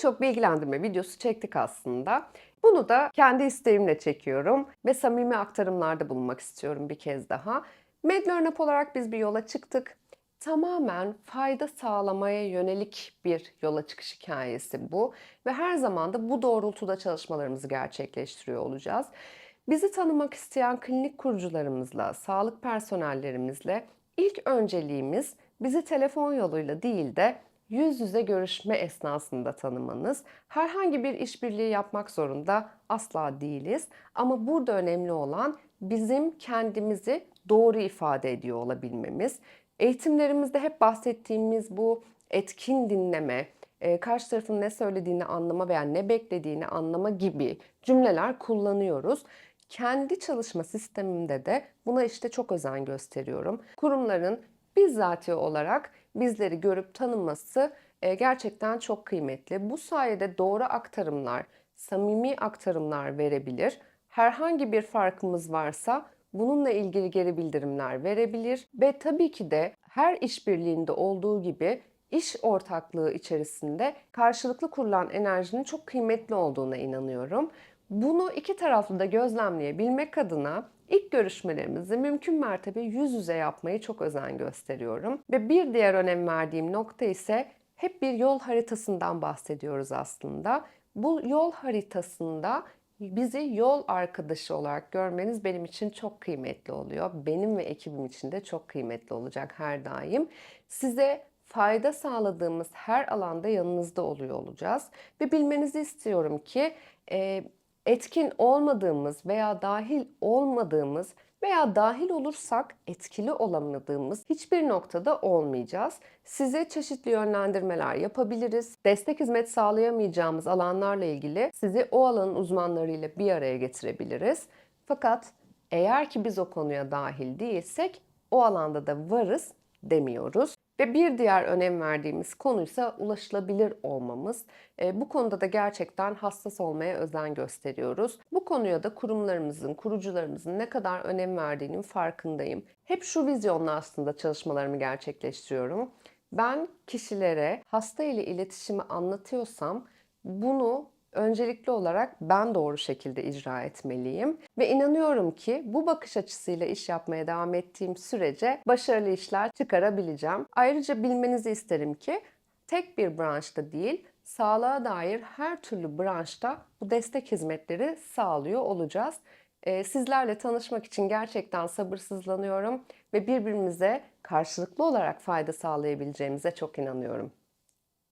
Pek çok bilgilendirme videosu çektik aslında. Bunu da kendi isteğimle çekiyorum ve samimi aktarımlarda bulunmak istiyorum bir kez daha. MedLearnup olarak biz bir yola çıktık. Tamamen fayda sağlamaya yönelik bir yola çıkış hikayesi bu ve her zaman da bu doğrultuda çalışmalarımızı gerçekleştiriyor olacağız. Bizi tanımak isteyen klinik kurucularımızla, sağlık personellerimizle ilk önceliğimiz bizi telefon yoluyla değil de yüz yüze görüşme esnasında tanımanız. Herhangi bir işbirliği yapmak zorunda asla değiliz. Ama burada önemli olan bizim kendimizi doğru ifade ediyor olabilmemiz. Eğitimlerimizde hep bahsettiğimiz bu etkin dinleme, e, karşı tarafın ne söylediğini anlama veya ne beklediğini anlama gibi cümleler kullanıyoruz. Kendi çalışma sistemimde de buna işte çok özen gösteriyorum. Kurumların bizzati olarak bizleri görüp tanıması e, gerçekten çok kıymetli. Bu sayede doğru aktarımlar, samimi aktarımlar verebilir. Herhangi bir farkımız varsa bununla ilgili geri bildirimler verebilir ve tabii ki de her işbirliğinde olduğu gibi iş ortaklığı içerisinde karşılıklı kurulan enerjinin çok kıymetli olduğuna inanıyorum. Bunu iki taraflı da gözlemleyebilmek adına ilk görüşmelerimizi mümkün mertebe yüz yüze yapmayı çok özen gösteriyorum. Ve bir diğer önem verdiğim nokta ise hep bir yol haritasından bahsediyoruz aslında. Bu yol haritasında bizi yol arkadaşı olarak görmeniz benim için çok kıymetli oluyor. Benim ve ekibim için de çok kıymetli olacak her daim. Size fayda sağladığımız her alanda yanınızda oluyor olacağız. Ve bilmenizi istiyorum ki e, etkin olmadığımız veya dahil olmadığımız veya dahil olursak etkili olamadığımız hiçbir noktada olmayacağız. Size çeşitli yönlendirmeler yapabiliriz. Destek hizmet sağlayamayacağımız alanlarla ilgili sizi o alanın uzmanlarıyla bir araya getirebiliriz. Fakat eğer ki biz o konuya dahil değilsek o alanda da varız demiyoruz. Ve bir diğer önem verdiğimiz konuysa ulaşılabilir olmamız. E, bu konuda da gerçekten hassas olmaya özen gösteriyoruz. Bu konuya da kurumlarımızın, kurucularımızın ne kadar önem verdiğinin farkındayım. Hep şu vizyonla aslında çalışmalarımı gerçekleştiriyorum. Ben kişilere hasta ile iletişimi anlatıyorsam bunu öncelikli olarak ben doğru şekilde icra etmeliyim ve inanıyorum ki bu bakış açısıyla iş yapmaya devam ettiğim sürece başarılı işler çıkarabileceğim. Ayrıca bilmenizi isterim ki tek bir branşta değil, sağlığa dair her türlü branşta bu destek hizmetleri sağlıyor olacağız. Ee, sizlerle tanışmak için gerçekten sabırsızlanıyorum ve birbirimize karşılıklı olarak fayda sağlayabileceğimize çok inanıyorum.